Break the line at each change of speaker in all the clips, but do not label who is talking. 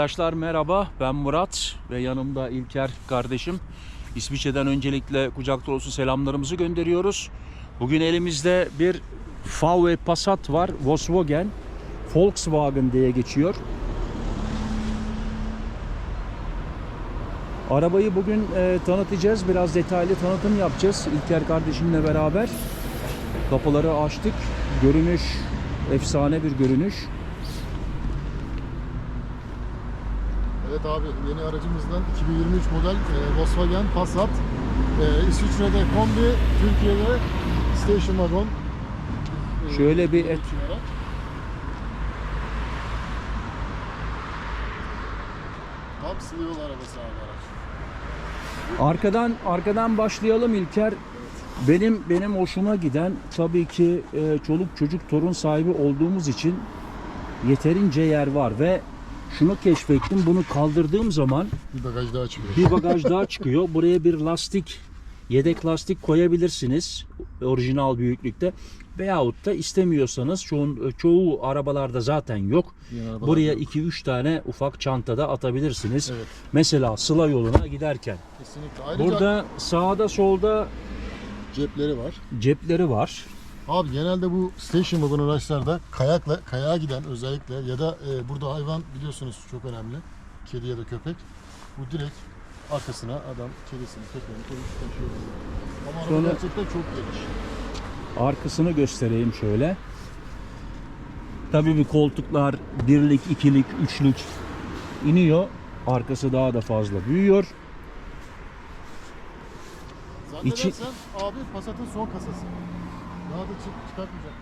Arkadaşlar merhaba ben Murat ve yanımda İlker kardeşim. İsviçre'den öncelikle kucak dolusu selamlarımızı gönderiyoruz. Bugün elimizde bir VW Passat var Volkswagen. Volkswagen diye geçiyor. Arabayı bugün e, tanıtacağız. Biraz detaylı tanıtım yapacağız. İlker kardeşimle beraber. Kapıları açtık. Görünüş efsane bir görünüş.
Evet abi yeni aracımızdan 2023 model e, Volkswagen Passat. E, İsviçre'de kombi, Türkiye'de station wagon. E,
Şöyle bir et-.
Tam sığ yol arabası abi araç.
Arkadan arkadan başlayalım İlker. Benim benim hoşuma giden tabii ki e, çoluk çocuk torun sahibi olduğumuz için yeterince yer var ve şunu keşfettim. Bunu kaldırdığım zaman
Bir bagaj daha çıkıyor.
bir bagaj daha çıkıyor. Buraya bir lastik, yedek lastik koyabilirsiniz orijinal büyüklükte. Veyahut da istemiyorsanız çoğu, çoğu arabalarda zaten yok.
Arabalar
Buraya
yok.
2-3 tane ufak çantada atabilirsiniz.
Evet
Mesela Sıla yoluna giderken.
kesinlikle. Ayrıca
Burada sağda solda
cepleri var.
cepleri var.
Abi genelde bu station wagon araçlarda kayakla kayağa giden özellikle ya da e, burada hayvan biliyorsunuz çok önemli. Kedi ya da köpek. Bu direkt arkasına adam kedisini, köpeğini koyup taşıyor. Ama araba
Sonra-
gerçekten çok geniş.
Arkasını göstereyim şöyle. Tabii bir koltuklar birlik, ikilik, üçlük iniyor. Arkası daha da fazla büyüyor.
Zannedersen abi Passat'ın son kasası. Daha da çık, çıkartmayacak.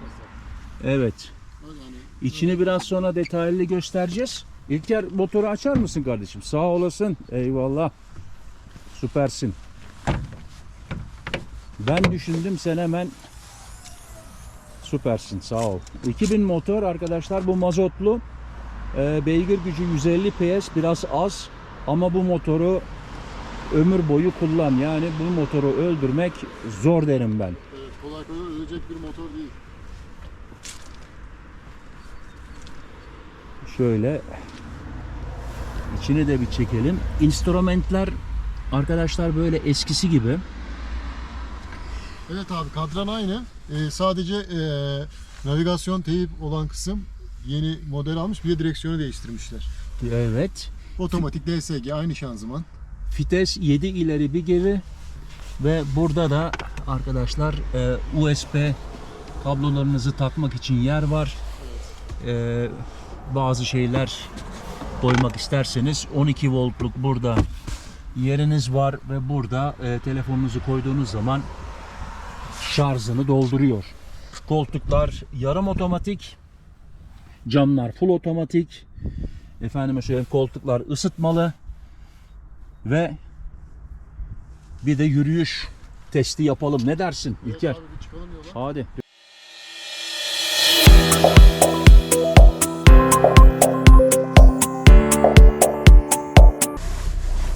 Evet.
Yani
İçini biraz sonra detaylı göstereceğiz. İlker motoru açar mısın kardeşim? Sağ olasın. Eyvallah. Süpersin. Ben düşündüm sen hemen süpersin. Sağ ol. 2000 motor arkadaşlar bu mazotlu. Ee, beygir gücü 150 PS biraz az ama bu motoru ömür boyu kullan. Yani bu motoru öldürmek zor derim ben.
Kolay kolay ölecek bir motor değil.
Şöyle içini de bir çekelim. Instrumentler arkadaşlar böyle eskisi gibi.
Evet abi kadran aynı. Ee, sadece e, navigasyon teyip olan kısım yeni model almış. Bir de direksiyonu değiştirmişler.
Evet.
Otomatik DSG aynı şanzıman.
Vites 7 ileri bir geri ve burada da arkadaşlar e, USB kablolarınızı takmak için yer var. E, bazı şeyler koymak isterseniz 12 voltluk burada yeriniz var ve burada e, telefonunuzu koyduğunuz zaman şarjını dolduruyor. Koltuklar yarım otomatik. Camlar full otomatik. Efendime söyleyeyim koltuklar ısıtmalı. Ve bir de yürüyüş testi yapalım. Ne dersin İlker?
Evet abi çıkalım yola.
Hadi.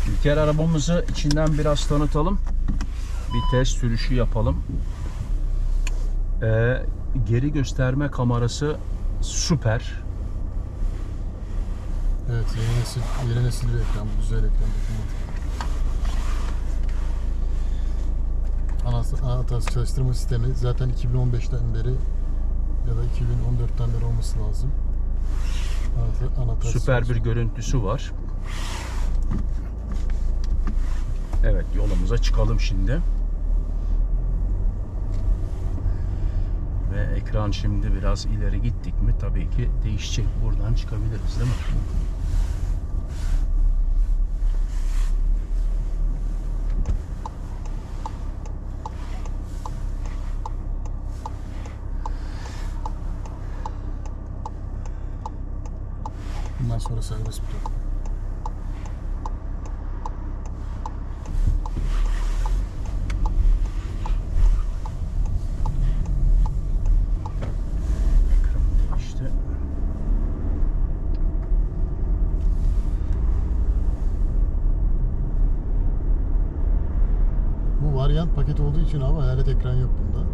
İlker arabamızı içinden biraz tanıtalım. Bir test sürüşü yapalım. Ee, geri gösterme kamerası süper.
Evet yeni nesil, yeni nesil bir ekran. Güzel ekran. dokunmatik. Anahtar çalıştırma sistemi zaten 2015'ten beri ya da 2014'ten beri olması lazım. Anahtar,
Süper bir görüntüsü var. Evet yolumuza çıkalım şimdi. Ve ekran şimdi biraz ileri gittik mi tabii ki değişecek. Buradan çıkabiliriz değil mi?
Sonra serbest bir varyant paket olduğu için abi hayalet ekran yok bunda.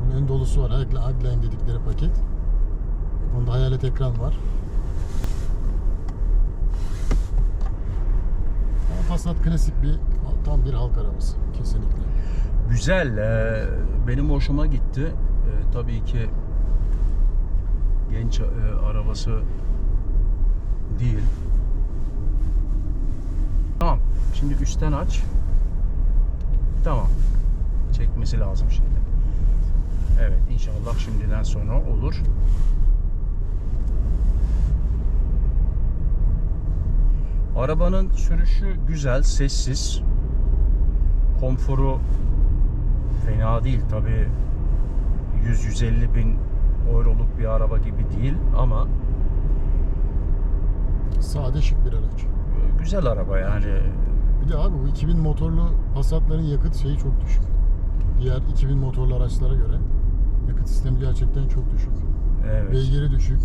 Bunun ön dolusu var. Headline dedikleri paket. Bunda hayalet ekran var. Passat klasik bir tam bir halk arabası kesinlikle.
Güzel. e, benim hoşuma gitti. E, tabii ki genç e, arabası değil. Tamam. Şimdi üstten aç. Tamam. Çekmesi lazım şimdi. Evet inşallah şimdiden sonra olur. Arabanın sürüşü güzel, sessiz. Konforu fena değil tabi 100-150 bin euroluk bir araba gibi değil ama
Sade şık bir araç.
güzel araba yani
Bir de abi bu 2000 motorlu Passat'ların yakıt şeyi çok düşük. Diğer 2000 motorlu araçlara göre yakıt sistemi gerçekten çok düşük.
evet
Beygiri düşük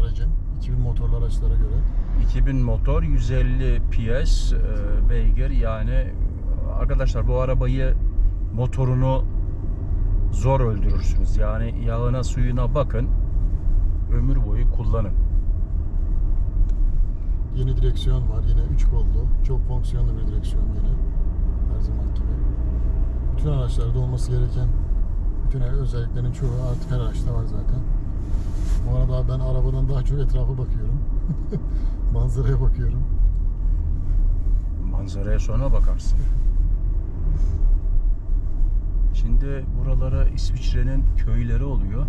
aracın 2000 motorlu araçlara göre.
2000 motor 150 PS e, beygir yani arkadaşlar bu arabayı motorunu zor öldürürsünüz yani yağına suyuna bakın ömür boyu kullanın
Yeni direksiyon var yine 3 kollu. Çok fonksiyonlu bir direksiyon yine. Her zaman gibi. Bütün araçlarda olması gereken bütün özelliklerin çoğu artık her araçta var zaten. Bu arada ben arabadan daha çok etrafa bakıyorum. Manzaraya bakıyorum.
manzaraya sonra bakarsın. Şimdi buralara İsviçre'nin köyleri oluyor.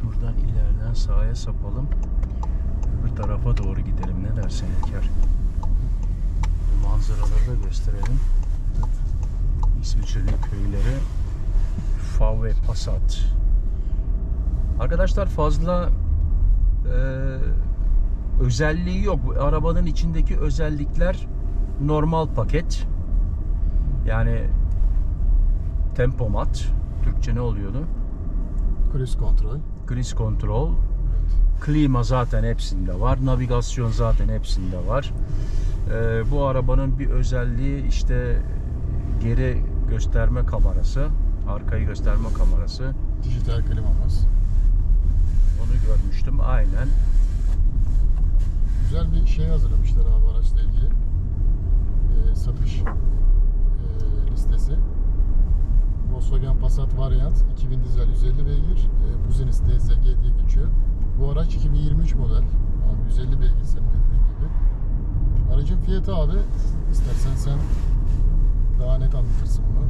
Şuradan ileriden sağa sapalım. Öbür tarafa doğru gidelim. Ne dersin? Bu manzaraları da gösterelim. İsviçre'nin köyleri. VW Passat. Arkadaşlar fazla eee özelliği yok. Arabanın içindeki özellikler normal paket. Yani tempomat. Türkçe ne oluyordu?
Cruise kontrol.
Cruise control.
Evet.
Klima zaten hepsinde var. Navigasyon zaten hepsinde var. Ee, bu arabanın bir özelliği işte geri gösterme kamerası. Arkayı gösterme kamerası.
Dijital klimamız.
Görmüştüm. Aynen.
Güzel bir şey hazırlamışlar abi araçla ilgili. Ee, satış ee, listesi. Volkswagen Passat Variant 2000 dizel 150 beygir. E, Business DZG diye geçiyor. Bu araç 2023 model. Abi 150 beygir senin de dediğin gibi. Aracın fiyatı abi istersen sen daha net anlatırsın bunu.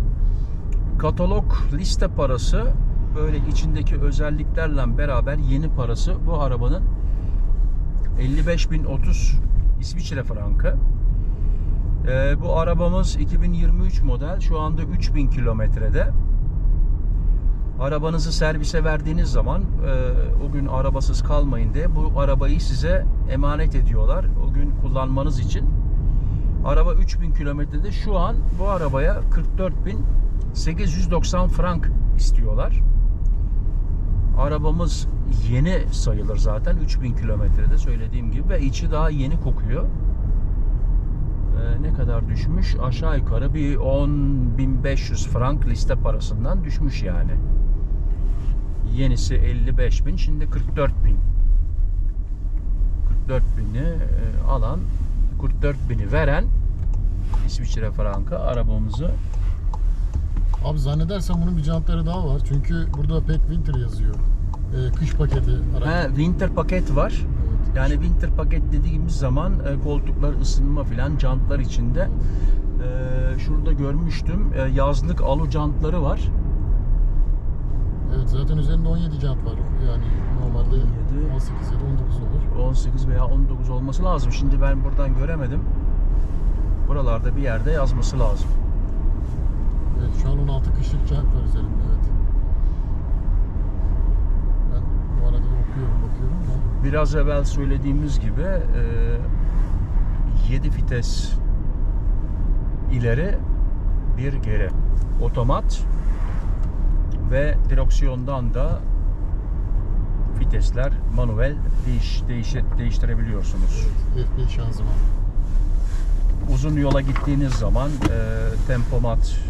Katalog liste parası böyle içindeki özelliklerle beraber yeni parası bu arabanın 55.030 İsviçre frankı. Ee, bu arabamız 2023 model. Şu anda 3000 kilometrede. Arabanızı servise verdiğiniz zaman e, o gün arabasız kalmayın diye bu arabayı size emanet ediyorlar. O gün kullanmanız için. Araba 3000 kilometrede şu an bu arabaya 44.890 frank istiyorlar. Arabamız yeni sayılır zaten 3000 kilometrede söylediğim gibi ve içi daha yeni kokuyor. Ee, ne kadar düşmüş? Aşağı yukarı bir 10.500 frank liste parasından düşmüş yani. Yenisi 55.000 şimdi 44.000. 44.000'i e, alan 44.000'i veren İsviçre frankı arabamızı
Abi zannedersem bunun bir jantları daha var. Çünkü burada pek winter yazıyor. Ee, kış paketi araç.
He, winter paket var.
Evet.
Yani winter paket dediğimiz zaman e, koltuklar ısınma filan jantlar içinde. E, şurada görmüştüm e, yazlık alu jantları var.
Evet zaten üzerinde 17 jant var. Yani normalde
17.
18 ya da 19 olur.
18 veya 19 olması lazım. Şimdi ben buradan göremedim. Buralarda bir yerde yazması lazım.
Evet şu an 16 kışlık jant var evet. Ben bu arada da okuyorum bakıyorum da.
Biraz evvel söylediğimiz gibi e, 7 vites ileri bir geri otomat ve direksiyondan da vitesler manuel değiş, değiş, değiştirebiliyorsunuz.
Evet F1 şanzıman.
Uzun yola gittiğiniz zaman e, tempomat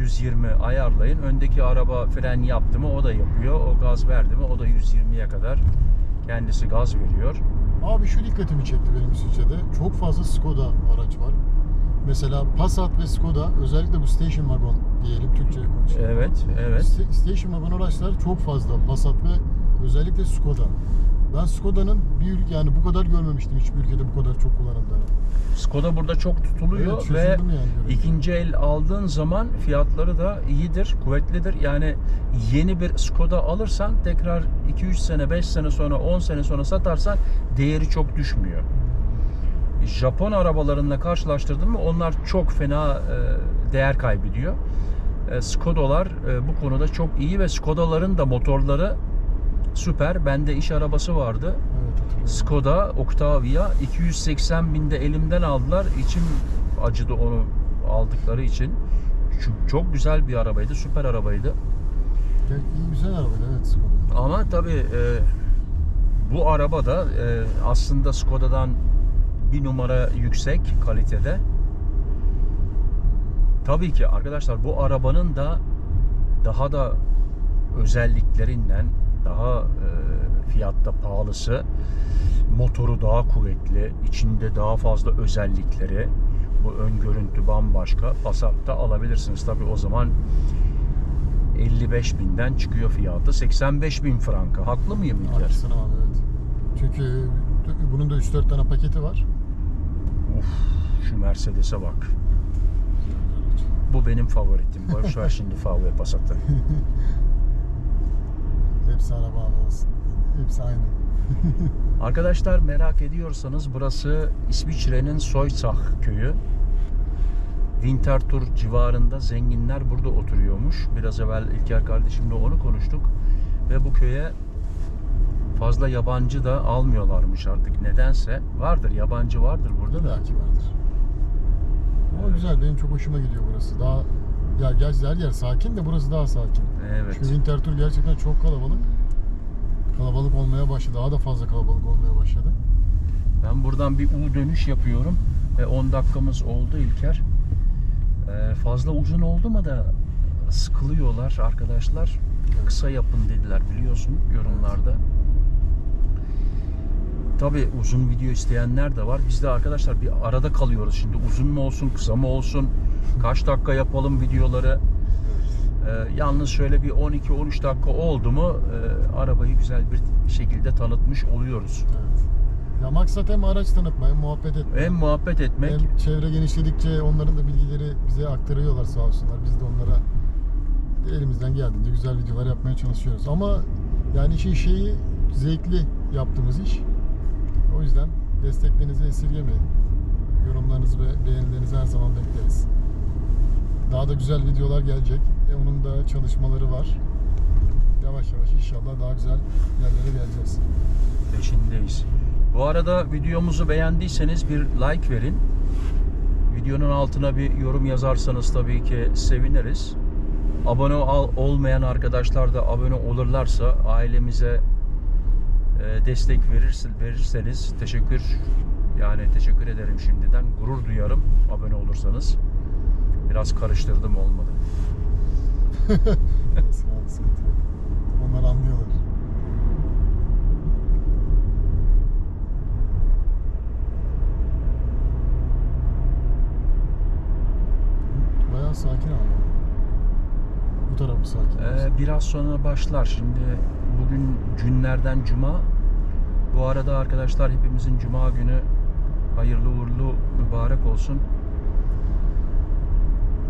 120 ayarlayın. Öndeki araba fren yaptı mı o da yapıyor. O gaz verdi mi o da 120'ye kadar kendisi gaz veriyor.
Abi şu dikkatimi çekti benim İsviçre'de. Çok fazla Skoda araç var. Mesela Passat ve Skoda özellikle bu station wagon diyelim Türkçe konuşuyorum.
Evet, evet.
Sta- Station wagon araçlar çok fazla Passat ve özellikle Skoda. Ben Skoda'nın bir yani bu kadar görmemiştim hiçbir ülkede bu kadar çok kullanıldığını.
Skoda burada çok tutuluyor
Evet,
ve
yani
ikinci el aldığın zaman fiyatları da iyidir, kuvvetlidir. Yani yeni bir Skoda alırsan tekrar 2-3 sene, 5 sene sonra, 10 sene sonra satarsan değeri çok düşmüyor. Japon arabalarıyla karşılaştırdın mı onlar çok fena e, değer kaybediyor. E, Skoda'lar e, bu konuda çok iyi ve Skoda'ların da motorları süper. Bende iş arabası vardı.
Evet.
Skoda Octavia 280 binde elimden aldılar. İçim acıdı onu aldıkları için. Çünkü çok güzel bir arabaydı, süper arabaydı.
Ya, iyi güzel arabaydı evet Skoda.
Ama tabii e, bu araba da e, aslında Skoda'dan bir numara yüksek kalitede. Tabii ki arkadaşlar bu arabanın da daha da özelliklerinden daha e, fiyatta pahalısı motoru daha kuvvetli içinde daha fazla özellikleri bu ön görüntü bambaşka Passat'ta alabilirsiniz tabii o zaman 55 binden çıkıyor fiyatı 85 bin franka haklı mıyım İlker?
Haklısın abi evet. Çünkü bunun da 3-4 tane paketi var.
Uf, şu Mercedes'e bak bu benim favoritim boş ver şimdi VW Passat'ı
Hepsi araba olsun. Hepsi aynı.
Arkadaşlar merak ediyorsanız burası İsviçre'nin Soysach köyü. Winterthur civarında zenginler burada oturuyormuş. Biraz evvel İlker kardeşimle onu konuştuk. Ve bu köye fazla yabancı da almıyorlarmış artık nedense. Vardır yabancı vardır burada da.
Belki vardır. Ama
Evet.
güzel benim çok hoşuma gidiyor burası. Daha ya gerçi her yer sakin de burası daha sakin.
Evet.
Çünkü Winterthur gerçekten çok kalabalık. Kalabalık olmaya başladı. Daha da fazla kalabalık olmaya başladı.
Ben buradan bir U dönüş yapıyorum. Ve 10 dakikamız oldu İlker. Ee, fazla uzun oldu mu da sıkılıyorlar arkadaşlar. Kısa yapın dediler biliyorsun yorumlarda. Tabi uzun video isteyenler de var. Biz de arkadaşlar bir arada kalıyoruz şimdi. Uzun mu olsun, kısa mı olsun? Kaç dakika yapalım videoları? Ee, yalnız şöyle bir 12-13 dakika oldu mu e, arabayı güzel bir şekilde tanıtmış oluyoruz.
Evet. Ya maksat hem araç tanıtma hem muhabbet etme.
Hem muhabbet etmek,
Hem çevre genişledikçe onların da bilgileri bize aktarıyorlar sağ olsunlar. Biz de onlara elimizden geldiğince güzel videolar yapmaya çalışıyoruz. Ama yani işin şeyi zevkli yaptığımız iş. O yüzden desteklerinizi esirgemeyin. Yorumlarınızı ve beğenilerinizi her zaman bekleriz. Daha da güzel videolar gelecek. E, onun da çalışmaları var. Yavaş yavaş inşallah daha güzel yerlere geleceğiz.
peşindeyiz. Bu arada videomuzu beğendiyseniz bir like verin. Videonun altına bir yorum yazarsanız tabii ki seviniriz. Abone ol- olmayan arkadaşlar da abone olurlarsa ailemize e, destek verirse, verirseniz teşekkür yani teşekkür ederim şimdiden. Gurur duyarım abone olursanız. Biraz karıştırdım olmadı.
Sıkıntı yok. Onlar anlıyorlar. Bayağı sakin abi. Bu tarafı sakin.
Ee, biraz sonra başlar. Şimdi bugün günlerden cuma. Bu arada arkadaşlar hepimizin cuma günü hayırlı uğurlu mübarek olsun.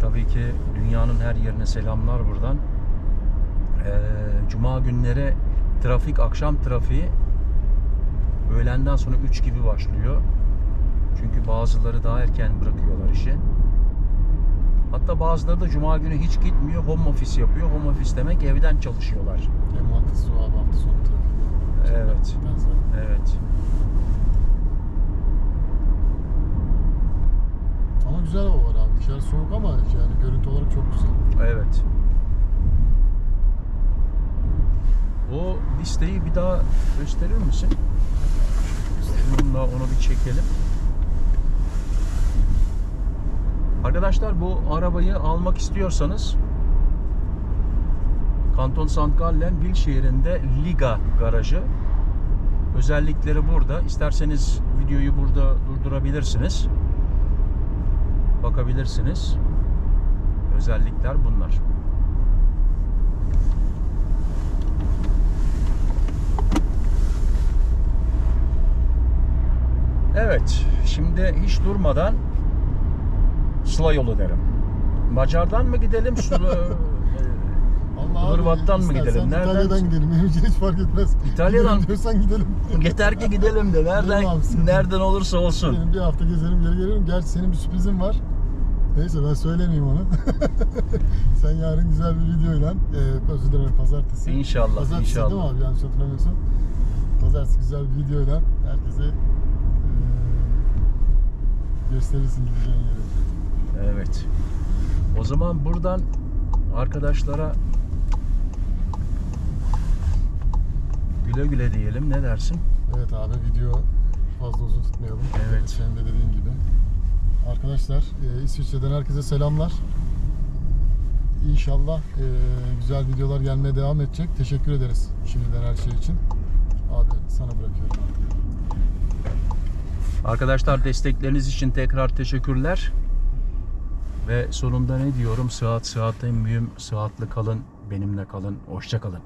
Tabii ki dünyanın her yerine selamlar buradan. Ee, cuma günleri trafik, akşam trafiği öğlenden sonra 3 gibi başlıyor. Çünkü bazıları daha erken bırakıyorlar işi. Hatta bazıları da cuma günü hiç gitmiyor, home office yapıyor. Home office demek evden çalışıyorlar.
Hem haklısın abi hafta sonu trafiğinde.
Evet. Evet.
Ama güzel hava var abi. Dışarı soğuk ama yani görüntü olarak çok güzel.
Evet. O listeyi bir daha gösterir misin? Şununla onu bir çekelim. Arkadaşlar bu arabayı almak istiyorsanız Kanton St. Gallen Vil şehrinde Liga garajı Özellikleri burada. İsterseniz videoyu burada durdurabilirsiniz. Bakabilirsiniz. Özellikler bunlar. Evet, şimdi hiç durmadan Sıla yolu derim. Macar'dan mı gidelim? Sula,
Allah
Hırvat'tan mı gidelim? Nereden?
İtalya'dan gidelim. Benim için hiç fark etmez.
İtalya'dan-
Gidelim diyorsan gidelim.
Yeter ki gidelim de nereden
abi,
nereden olursa olsun.
Gidelim bir hafta gezelim geri gelirim. Gerçi senin bir sürprizin var. Neyse ben söylemeyeyim onu. Sen yarın güzel bir videoyla, e, özür dilerim pazartesi.
İnşallah,
Pazartesi
inşallah.
değil mi abi yanlış hatırlamıyorsam? Pazartesi güzel bir videoyla herkese e, gösterirsin gideceğin yeri.
Evet. O zaman buradan arkadaşlara güle güle diyelim. Ne dersin?
Evet abi video fazla uzun tutmayalım.
Evet.
Senin de dediğin gibi. Arkadaşlar e, İsviçre'den herkese selamlar. İnşallah e, güzel videolar gelmeye devam edecek. Teşekkür ederiz şimdiden her şey için. Abi sana bırakıyorum.
Arkadaşlar destekleriniz için tekrar teşekkürler. Ve sonunda ne diyorum? Sıhhat sıhhat en mühim. Sıhhatli kalın, benimle kalın. Hoşça kalın.